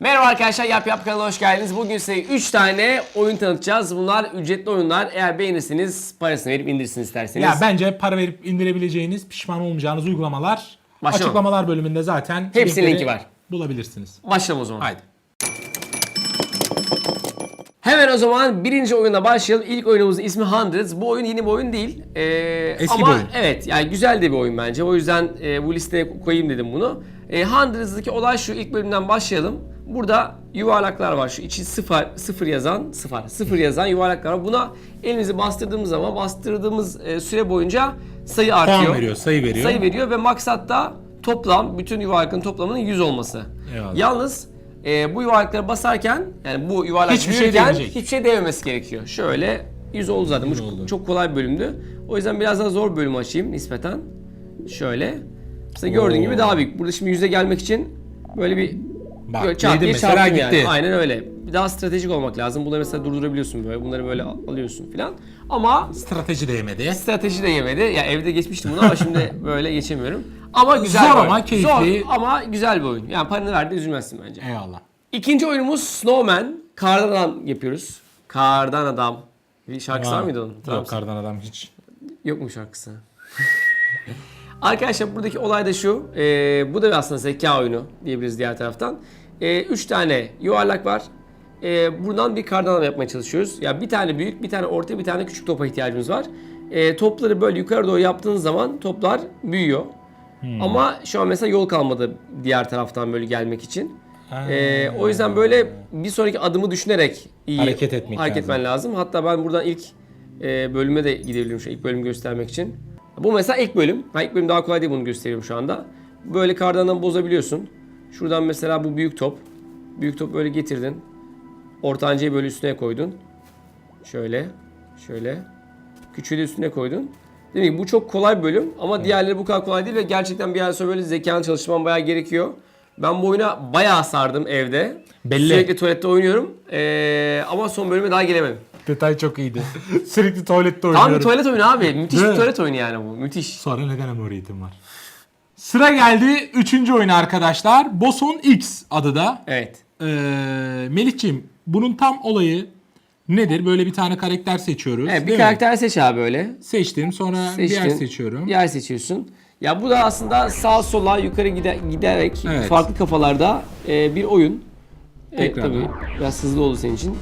Merhaba arkadaşlar Yap Yap kanalına hoş geldiniz. Bugün size 3 tane oyun tanıtacağız. Bunlar ücretli oyunlar. Eğer beğenirseniz parasını verip indirsin isterseniz. Ya bence para verip indirebileceğiniz, pişman olmayacağınız uygulamalar Başlayalım. açıklamalar bölümünde zaten Hepsinin linkleri linki var. Bulabilirsiniz. Başlayalım o zaman. Haydi. Hemen o zaman birinci oyuna başlayalım. İlk oyunumuzun ismi Hundreds. Bu oyun yeni bir oyun değil. Ee, Eski ama bir oyun. evet yani güzel de bir oyun bence. O yüzden e, bu listeye koyayım dedim bunu. E, Hundreds'daki olay şu ilk bölümden başlayalım. Burada yuvarlaklar var. Şu içi sıfır, sıfır yazan, sıfır, sıfır yazan yuvarlaklar var. Buna elimizi bastırdığımız zaman bastırdığımız e, süre boyunca sayı artıyor. Puan veriyor, sayı veriyor. Sayı veriyor ve maksat da toplam, bütün yuvarlakların toplamının 100 olması. Eyvallah. Yalnız e, bu yuvarlaklara basarken yani bu yuvarlak Hiçbir şey büyürken değmeyecek. hiçbir şey değmemesi gerekiyor. Şöyle 100 oldu zaten. Bu çok, çok kolay bir bölümdü. O yüzden biraz daha zor bölüm açayım nispeten. Şöyle. Mesela gördüğün Oo. gibi daha büyük. Burada şimdi 100'e gelmek için böyle bir Bak, böyle çat diye mesela çarptım gitti. yani. Aynen öyle. Daha stratejik olmak lazım. Bunları mesela durdurabiliyorsun böyle. Bunları böyle al- alıyorsun filan. Ama Strateji değmedi. strateji de yemedi. Ya evde geçmiştim bunu ama şimdi böyle geçemiyorum. Ama güzel Zor bir oyun. ama keyifli. Zor ama güzel bir oyun. Yani paranı verdi üzülmezsin bence. Eyvallah. İkinci oyunumuz Snowman. Kardan adam yapıyoruz. Kardan adam. Bir şarkısı var mıydı onun? Tamam. Yok kardan adam hiç. Yok mu şarkısı? Arkadaşlar buradaki olay da şu. e, bu da aslında zeka oyunu diyebiliriz diğer taraftan. E, üç tane yuvarlak var. E, buradan bir kardan yapmaya çalışıyoruz. Ya bir tane büyük, bir tane orta, bir tane küçük topa ihtiyacımız var. E, topları böyle yukarı doğru yaptığınız zaman toplar büyüyor. Ama şu an mesela yol kalmadı diğer taraftan böyle gelmek için. E, o yüzden böyle bir sonraki adımı düşünerek iyi Hareket etmek hareket lazım. etmen lazım. Hatta ben buradan ilk e, bölüme de gidebilirim şu ilk bölümü göstermek için. Bu mesela ilk bölüm. Ha, ilk bölüm daha kolay değil bunu gösteriyorum şu anda. Böyle kardandan bozabiliyorsun. Şuradan mesela bu büyük top. Büyük top böyle getirdin. Ortancayı böyle üstüne koydun. Şöyle. Şöyle. Küçüğü de üstüne koydun. Demek ki bu çok kolay bir bölüm ama diğerleri bu kadar kolay değil ve gerçekten bir yer sonra böyle zekanı çalışman bayağı gerekiyor. Ben bu oyuna bayağı sardım evde. Belli. Sürekli tuvalette oynuyorum. Ee, ama son bölüme daha gelemedim. Detay çok iyiydi. Sürekli tuvalette Tam oynuyorum. bir tuvalet oyunu abi. Müthiş bir tuvalet oyunu yani bu. Müthiş. Sonra neden amoriyetim var? Sıra geldi üçüncü oyuna arkadaşlar. Boson X adı da. Evet. Ee, Melih'ciğim bunun tam olayı nedir? Böyle bir tane karakter seçiyoruz. Evet bir değil mi? karakter seç abi böyle. Seçtim sonra bir yer Seçtin. seçiyorum. Yer seçiyorsun. Ya bu da aslında sağ sola yukarı gide, giderek Evet. farklı kafalarda e, bir oyun. Evet Tekrardan. tabii biraz hızlı oldu senin için.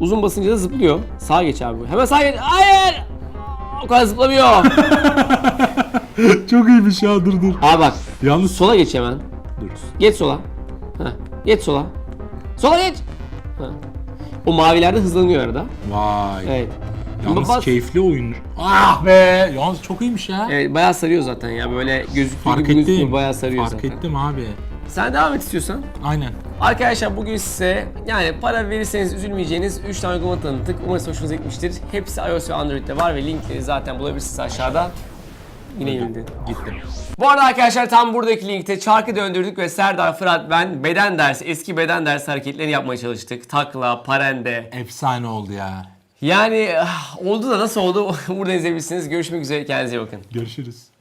Uzun basınca da zıplıyor. Sağa geç abi. Hemen sağa geç. Hayır! O kadar zıplamıyor. Çok iyiymiş ya dur dur. abi bak Yalnız sola geç hemen. dur. Geç sola. Ha. Geç sola. Sola geç. Ha. O mavilerde hızlanıyor arada. Vay. Evet. Yalnız Bas- keyifli oyun. Ah be. Yalnız çok iyiymiş ya. Evet bayağı sarıyor zaten ya böyle gözüktüğü Fark gibi ettim. bayağı sarıyor Fark zaten. ettim abi. Sen devam et istiyorsan. Aynen. Arkadaşlar bugün size yani para verirseniz üzülmeyeceğiniz 3 tane uygulama tanıttık. Umarım hoşunuza gitmiştir. Hepsi iOS ve Android'de var ve linkleri zaten bulabilirsiniz aşağıda. Yine yenildi. Gittim. Bu arada arkadaşlar tam buradaki linkte çarkı döndürdük ve Serdar, Fırat, ben beden dersi, eski beden dersi hareketlerini yapmaya çalıştık. Takla, parende. Efsane oldu ya. Yani ah, oldu da nasıl oldu burada izleyebilirsiniz. Görüşmek üzere kendinize iyi bakın. Görüşürüz.